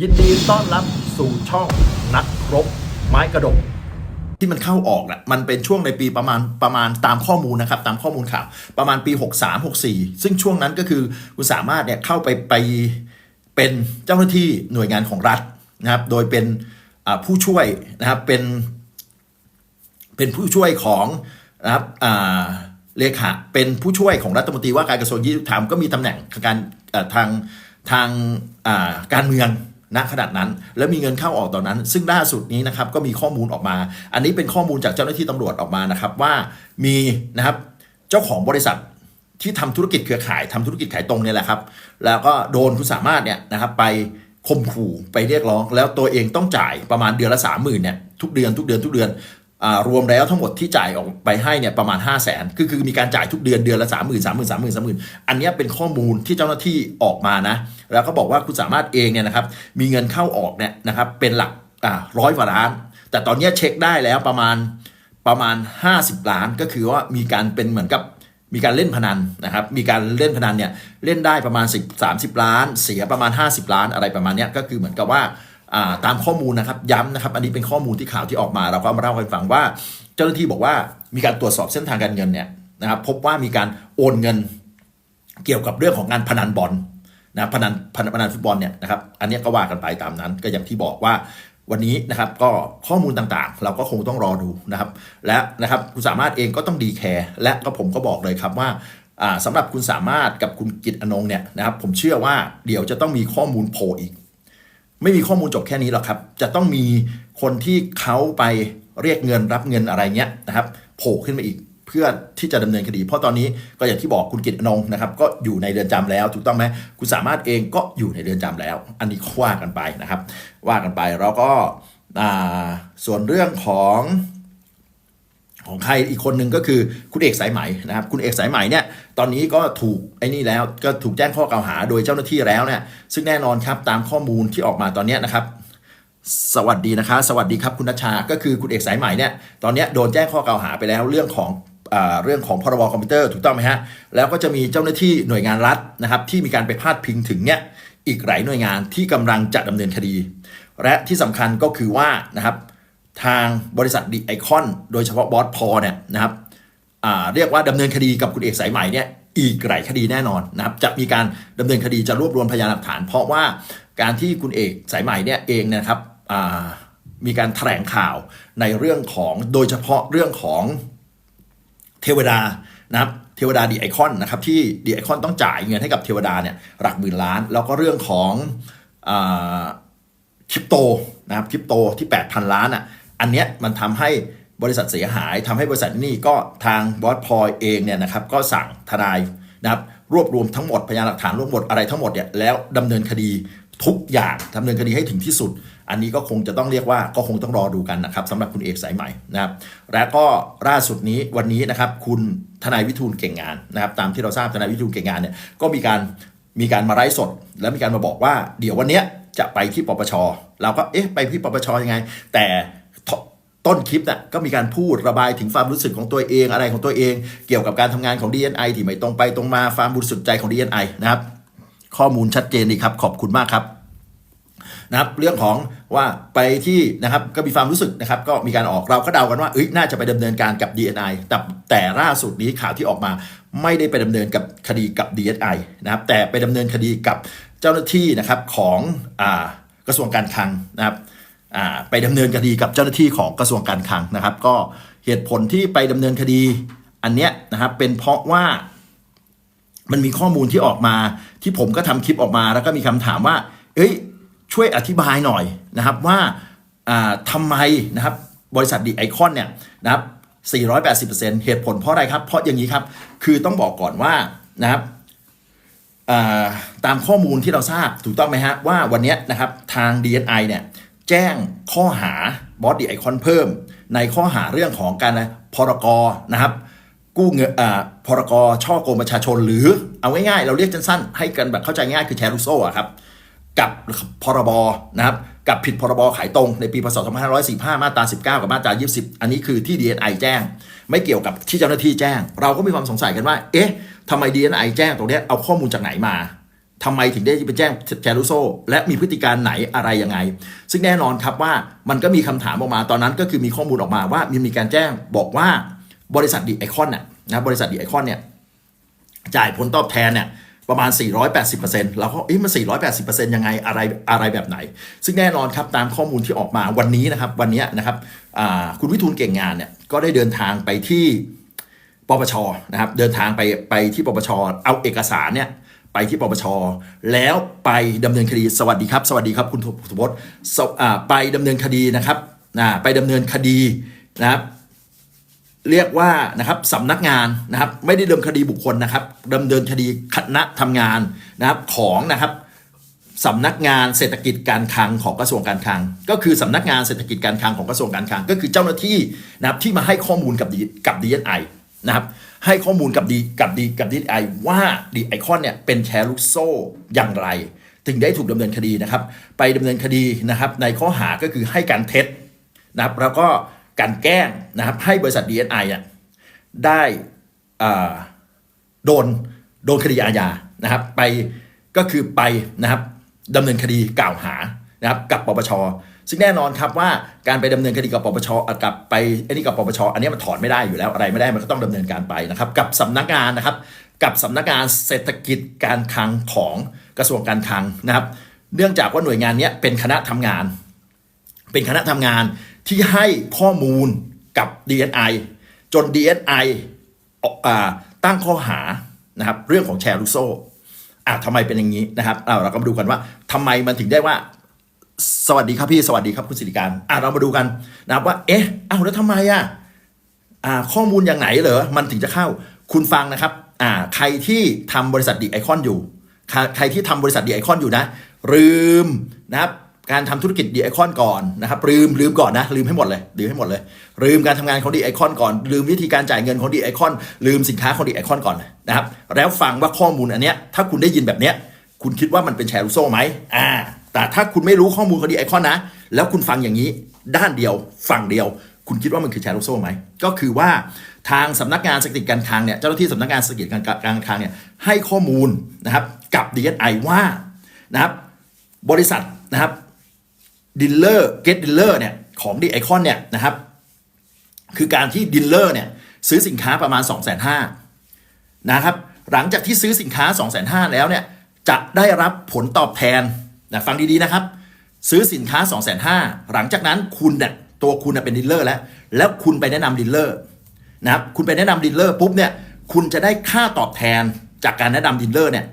ยินดีต้อนรับสู่ช่องนักรบไม้กระดก ที่มันเข้าออกน่ะมันเป็นช่วงในปีประมาณประมาณตามข้อมูลนะครับ ตามข้อมูลข่าวประมาณปี 63 64 ซึ่งช่วงนั้นก็คือคุณสามารถเนี่ยเข้าไปไปเป็นเจ้าหน้าที่หน่วยงานของรัฐนะครับ โดยเป็นผู้ช่วยนะครับเป็นเป็นผู้ช่วยของนะครับอ่าเลขาเป็นผู้ช่วยของรัฐมนตรีว่าการกระทรวงยุติธรรมก็มีตำแหน่งการทางทางการเมือง ณขนาดนั้น และมีเงินเข้าออกตอนนั้น ซึ่งล่าสุดนี้นะครับก็มีข้อมูลออกมา อันนี้เป็นข้อมูลจากเจ้าหน้าที่ตำรวจออกมานะครับว่ามีนะครับเจ้าของบริษัทที่ทำธุรกิจเครือข่ายทำธุรกิจขายตรงเนี่ยแหละครับ แล้วก็โดนคุณสามารถเนี่ยนะครับไปข่มขู่ไปเรียกร้อง แล้วตัวเองต้องจ่ายประมาณเดือนละสามหมื่นเนี่ยทุกเดือนทุกเดือนทุกเดือน รวมแล้วทั้งหมดที่จ่ายออกไปให้เนี่ยประมาณ 5 0 0แสนคือคือมีการจ่ายทุกเดือนเดือนละสามหมื่นสามหมื่นสามหมื่นสามหมื่นอันนี้เป็นข้อมูลที่เจ้าหน้าที่ออกมานะ แล้วก็บอกว่าคุณสามารถเองเนี่ยนะครับมีเงินเข้าออกเนี่ยนะครับเป็นหลักร้อยกว่าล้าน แต่ตอนนี้เช็คได้แล้วประมาณประมาณ 50 ล้านก็คือว่ามีการเป็นเหมือนกับมีการเล่นพนันนะครับ มีการเล่นพนันเนี่ยเล่นได้ประมาณ 10 30 ล้าน เสียประมาณ 50 ล้านอะไรประมาณนี้ก็คือเหมือนกับว่า ตามข้อมูลนะครับย้ำนะครับอันนี้เป็นข้อมูลที่ข่าวที่ออกมาเราก็มาเล่าให้ฟังว่า เจ้าหน้าที่บอกว่ามีการตรวจสอบเส้นทางการเงินเนี่ยนะครับพบว่ามีการโอนเงินเกี่ยวกับเรื่องของการพนันบอลนะพนันพนันพนันฟุตบอลเนี่ยนะครับอันนี้ก็ว่ากันไปตามนั้น ก็อย่างที่บอกว่าวันนี้นะครับก็ข้อมูลต่างๆ เราก็คงต้องรอดูนะครับ และนะครับคุณสามารถเองก็ต้องดีแคร์และก็ผมก็บอกเลยครับว่าอ่าสำหรับคุณสามารถกับคุณกิตอนงเนี่ยนะครับผมเชื่อว่าเดี๋ยวจะต้องมีข้อมูลโผล่อีก ไม่มีข้อมูลจบแค่นี้หรอกครับ จะต้องมีคนที่เขาไปเรียกเงินรับเงินอะไรเงี้ยนะครับโผล่ขึ้นมาอีกเพื่อที่จะดำเนินคดี เพราะตอนนี้ก็อย่างที่บอกคุณกิตนงนะครับ ก็อยู่ในเรือนจำแล้วถูกต้องไหมคุณสามารถเองก็อยู่ในเรือนจำแล้ว อันนี้ว่ากันไปนะครับ ว่ากันไปแล้วก็อ่าส่วนเรื่องของของใครอีกคนหนึ่งก็คือคุณเอกสายไหมนะครับ คุณเอกสายไหมเนี่ย ตอนนี้ก็ถูกไอ้นี่แล้วก็ถูกแจ้งข้อกล่าวหาโดยเจ้าหน้าที่แล้วเนี่ยซึ่งแน่นอนครับตามข้อมูลที่ออกมาตอนนี้นะครับสวัสดีนะคะ สวัสดีครับคุณนัชชา ก็คือคุณเอกสายใหม่เนี่ย ตอนนี้โดนแจ้งข้อกล่าวหาไปแล้วเรื่องของเรื่องของพรบคอมพิวเตอร์ถูกต้องไหมฮะ แล้วก็จะมีเจ้าหน้าที่หน่วยงานรัฐนะครับที่มีการไปพาดพิงถึงเนี่ยอีกหลายหน่วยงานที่กำลังจะดำเนินคดี และที่สำคัญก็คือว่านะครับทางบริษัทดีไอคอนโดยเฉพาะบอสพอเนี่ยนะครับ เรียกว่าดำเนินคดีกับคุณเอกสายใหม่เนี่ยอีกหลายคดีแน่นอนนะครับจะมีการดำเนินคดีจะรวบรวมพยานหลักฐาน เพราะว่าการที่คุณเอกสายใหม่เนี่ยเองนะครับมีการแถลงข่าวในเรื่องของโดยเฉพาะเรื่องของเทวดานะครับเทวดาดีไอคอนนะครับที่ดีไอคอนต้องจ่ายเงินให้กับเทวดาเนี่ยหลักหมื่นล้าน แล้วก็เรื่องของอคริปโตนะครับคริปโตที่ 8,000 ล้านอะอันเนี้ยมันทำให้ บริษัทเสียหายทำให้บริษัทนี่ก็ทางบอสพลอยเองเนี่ยนะครับก็สั่งทนายนะครับรวบรวมทั้งหมดพยานหลักฐานรวบรวมอะไรทั้งหมดเนี่ยแล้วดำเนินคดีทุกอย่างดำเนินคดีให้ถึงที่สุด อันนี้ก็คงจะต้องเรียกว่าก็คงต้องรอดูกันนะครับสำหรับคุณเอกสายใหม่นะครับและก็ล่าสุดนี้วันนี้นะครับคุณทนายวิทูลเก่งงานนะครับตามที่เราทราบทนายวิทูลเก่งงานเนี่ยก็มีการมีการมาไลฟ์สด แล้วมีการมาบอกว่า เดี๋ยววันเนี้ยจะไปที่ปปชเราก็เอ๊ะไปที่ปปชยังไง แต่ ต้นคลิปน่ะก็มีการพูดระบายถึงความรู้สึกของตัวเองอะไรของตัวเอง เกี่ยวกับการทำงานของ DNI ที่ไม่ตรงไปตรงมาความบริสุทธิ์ใจของ DNI นะครับ ข้อมูลชัดเจนดีครับขอบคุณมากครับนะครับเรื่องของว่าไปที่นะครับก็มีความรู้สึกนะครับก็มีการออกเราก็เดากันว่าเอ้ยน่าจะไปดำเนินการกับ DNI แต่แต่ล่าสุดนี้ข่าวที่ออกมาไม่ได้ไปดำเนินกับคดีกับ DSI นะครับแต่ไปดำเนินคดีกับเจ้าหน้าที่นะครับของอ่ากระทรวงการคลังนะครับ ไปดำเนินคดีกับเจ้าหน้าที่ของกระทรวงการคลังนะครับ ก็เหตุผลที่ไปดำเนินคดีอันเนี้ยนะครับเป็นเพราะว่ามันมีข้อมูลที่ออกมาที่ผมก็ทำคลิปออกมาแล้วก็มีคำถามว่า เอ้ยช่วยอธิบายหน่อยนะครับว่าอ่าทำไมนะครับบริษัทดีไอคอนเนี่ยนะครับ480%เหตุผลเพราะอะไรครับ เพราะอย่างนี้ครับ คือต้องบอกก่อนว่านะครับตามข้อมูลที่เราทราบถูกต้องไหมฮะว่าวันเนี้ยนะครับทาง DNI เนี่ย แจ้งข้อหาบอสดีไอคอนเพิ่ม ในข้อหาเรื่องของการพรกนะครับกู้เงินอ่าพรกช่อโกงประชาชน หรือเอาง่ายๆ เราเรียกสั้นๆ ให้กันแบบเข้าใจง่ายคือแชร์ลูกโซ่อะครับ กับพรบนะครับ กับผิดพรบขายตรงในปีพศ2545 มาตรา 19 กับมาตรา 20 อันนี้คือที่ DNI แจ้ง ไม่เกี่ยวกับที่เจ้าหน้าที่แจ้ง เราก็มีความสงสัยกันว่า เอ๊ะทำไม DNI แจ้งตรงนี้เอาข้อมูลจากไหนมา ทำไมถึงได้ไปแจ้งแชร์ลูโซและมีพฤติการไหนอะไรยังไง ซึ่งแน่นอนครับว่ามันก็มีคำถามออกมาตอนนั้นก็คือมีข้อมูลออกมาว่ามีมีการแจ้งบอกว่าบริษัทดีไอคอนน่ะนะบริษัทดีไอคอนเนี่ยจ่ายผลตอบแทนเนี่ยประมาณ 480%เราก็เอ๊ะมัน 480%ยังไงอะไรอะไรแบบไหน ซึ่งแน่นอนครับตามข้อมูลที่ออกมาวันนี้นะครับวันนี้นะครับคุณวิทูลเก่งงานเนี่ยก็ได้เดินทางไปที่ปปชนะครับเดินทางไปไปที่ปปชเอาเอกสารเนี่ย ไปที่ปปชแล้วไปดำเนินคดีสวัสดีครับ สวัสดีครับคุณสุพจน์ไปดำเนินคดีนะครับไปดำเนินคดีนะครับ เรียกว่านะครับสำนักงานนะครับ ไม่ได้ดำเนินคดีบุคคลนะครับดำเนินคดีคณะทำงานนะครับของนะครับสำนักงานเศรษฐกิจการคลังของกระทรวงการคลัง ก็คือสำนักงานเศรษฐกิจการคลังของกระทรวงการคลัง ก็คือเจ้าหน้าที่นะครับที่มาให้ข้อมูลกับดีกับ DSI นะครับ ให้ข้อมูลกับดีกับดีกับ DSI ว่าดีไอคอนเนี่ยเป็นแชร์ลูกโซ่อย่างไร ถึงได้ถูกดำเนินคดีนะครับ ไปดำเนินคดีนะครับ ในข้อหาก็คือให้การเท็จนะครับแล้วก็การแกล้งนะครับให้บริษัท DSI อะได้โดนโดนคดีอาญานะครับ ไปก็คือไปนะครับดำเนินคดีกล่าวหา นะครับกับปปช ซึ่งแน่นอนครับว่าการไปดำเนินคดีกับปปชกับไปไอ้นี่กับปปช อันนี้มันถอนไม่ได้อยู่แล้วอะไรไม่ได้มันก็ต้องดำเนินการไปนะครับกับสำนักงานนะครับกับสำนักงานเศรษฐกิจการคลังของกระทรวงการคลังนะครับ เนื่องจากว่าหน่วยงานนี้เป็นคณะทำงาน เป็นคณะทำงานที่ให้ข้อมูลกับ DNI จน DNI ออกอตั้งข้อหานะครับเรื่องของแชร์ลูกโซ่อะทำไมเป็นอย่างนี้นะครับอะเราก็มาดูกันว่าทำไมมันถึงได้ว่า สวัสดีครับพี่สวัสดีครับคุณสิริการอะเรามาดูกันนะครับว่า เอ๊ะอ้าแล้วทำไมอะอ่าข้อมูลอย่างไหนเหรอมันถึงจะเข้าคุณฟังนะครับอ่าใครที่ทำบริษัทดีไอคอนอยู่ ใครที่ทำบริษัทดีไอคอนอยู่นะลืมนะครับการทำธุรกิจดีไอคอนก่อนนะครับลืมลืมก่อนนะลืมให้หมดเลยลืมให้หมดเลย ลืมการทำงานของดีไอคอนก่อน ลืมวิธีการจ่ายเงินของดีไอคอนลืมสินค้าของดีไอคอนก่อนนะครับแล้วฟังว่าข้อมูลอันเนี้ยถ้าคุณได้ยินแบบเนี้ยคุณคิดว่ามันเป็นแชร์ลูกโซ่ไหมอ่า แต่ถ้าคุณไม่รู้ข้อมูลของดีไอคอนนะ แล้วคุณฟังอย่างนี้ด้านเดียวฝั่งเดียว คุณคิดว่ามันคือแชร์ลูกโซ่ไหม ก็คือว่าทางสำนักงานเศรษฐกิจการคลังเนี่ยเจ้าหน้าที่สำนักงานเศรษฐกิจการการคลังเนี่ยให้ข้อมูลนะครับกับ DSI ว่านะครับบริษัทนะครับดิลเลอร์เกตดิลเลอร์เนี่ยของดีไอคอนเนี่ยนะครับคือการที่ดิลเลอร์เนี่ยซื้อสินค้าประมาณ 2 5 0 0 0 0นะครับหลังจากที่ซื้อสินค้า 2 5 0 0 0 0แล้วเนี่ยจะได้รับผลตอบแทน นะฟังดีๆนะครับ ซื้อสินค้า 2 5 0 0 0หลังจากนั้นคุณเนี่ยตัวคุณเป็นดีลเลอร์แล้ว แล้วคุณไปแนะนำดีลเลอร์นะครับคุณไปแนะนำดีลเลอร์ปุ๊บเนี่ยคุณจะได้ค่าตอบแทนจากการแนะนำดีลเลอร์เนี่ย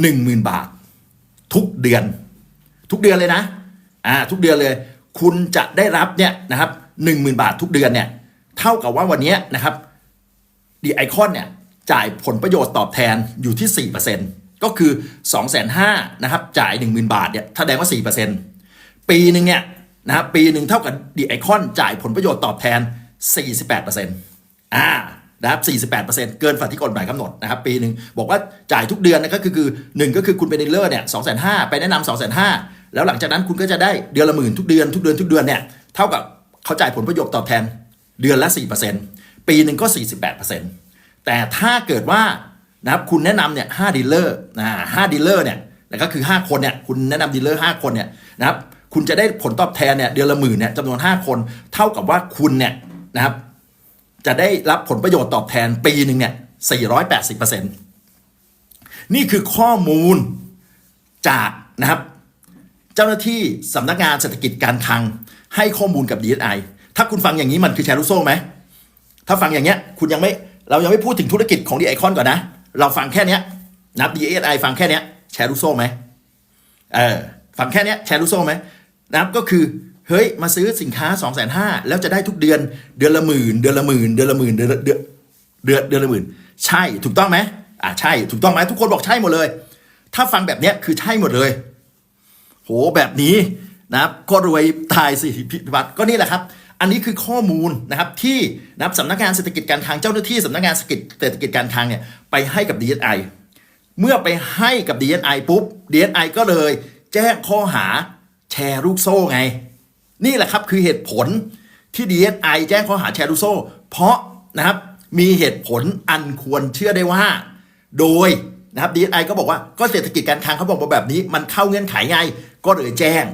หนึ่งหมื่นบาท ทุกเดือน ทุกเดือนเลยนะอ่าทุกเดือนเลย คุณจะได้รับเนี่ยนะครับหนึ่งหมื่นบาททุกเดือนเนี่ยเท่ากับว่าวันนี้นะครับดีไอคอนเนี่ยจ่ายผลประโยชน์ตอบแทนอยู่ที่4% ก็คือ 2 5 0 0 0นะครับจ่าย 10,000 บาทเนี่ยแสดงว่า 4%ปีหนึ่งเนี่ยนะครับปีหนึ่งเท่ากับดีไอคอนจ่ายผลประโยชน์ตอบแทน 48%อ่านะครับ48%เกินฝันที่กฎหมายกำหนดนะครับปีหนึ่งบอกว่าจ่ายทุกเดือนนะก็คือคือหนึ่งก็คือคุณเป็นดีลเลอร์เนี่ยสองแสนห้าไปแนะนำสองแสนห้าแล้วหลังจากนั้นคุณก็จะได้เดือนละหมื่นทุกเดือนทุกเดือนทุกเดือนเนี่ยเท่ากับเขาจ่ายผลประโยชน์ตอบแทนเดือนละ 4%ปีหนึ่งก็ 48%แต่ถ้าเกิดว่า นะครับคุณแนะนำเนี่ยห้าดีลเลอร์นะห้าดีลเลอร์เนี่ยแล้วก็คือ 5 คนเนี่ยคุณแนะนำดีลเลอร์5คนเนี่ยนะครับคุณจะได้ผลตอบแทนเนี่ยเดือนละหมื่นเนี่ยจำนวน 5 คน เท่ากับว่าคุณเนี่ยนะครับจะได้รับผลประโยชน์ตอบแทนปีหนึ่งเนี่ย480%นี่คือข้อมูลจากนะครับเจ้าหน้าที่สำนักงานเศรษฐกิจการคลังให้ข้อมูลกับ DSI ถ้าคุณฟังอย่างนี้มันคือแชร์ลูกโซ่ไหมถ้าฟังอย่างเงี้ยคุณยังไม่เรายังไม่พูดถึงธุรกิจของดีไอคอนก่อนนะ เราฟังแค่เนี้ยนับ DSI ฟังแค่เนี้ยแชร์ลูกโซ่ไหมเออฟังแค่เนี้ยแชร์ลูกโซ่ไหมนะครับก็คือเฮ้ยมาซื้อสินค้า2องแสนห้าแล้วจะได้ทุกเดือนเดือนละหมื่นเดือนละหมื่นเดือนละหมื่นเดือนละเดือนเดือนเดือนละหมื่นใช่ถูกต้องไหมอ่าใช่ถูกต้องไหมทุกคนบอกใช่หมดเลย ถ้าฟังแบบเนี้ยคือใช่หมดเลย โหแบบนี้นะครับก็รวยตายสิพิพิวัตรก็นี่แหละครับ อันนี้คือข้อมูลนะครับที่นะครับสำนักงานเศรษฐกิจการคลังเจ้าหน้าที่สำนักงานเศรษฐกิจเศรษฐกิจการคลังเนี่ยไปให้กับ DSI เมื่อไปให้กับ DSI ปุ๊บ DSI ก็เลยแจ้งข้อหาแชร์ลูกโซ่ไง นี่แหละครับคือเหตุผลที่ DSI แจ้งข้อหาแชร์ลูกโซ่ เพราะนะครับมีเหตุผลอันควรเชื่อได้ว่า โดยนะครับ DSI ก็บอกว่าก็เศรษฐกิจการคลังเขาบอกมาแบบนี้ มันเข้าเงื่อนไขไง ก็เลยแจ้ง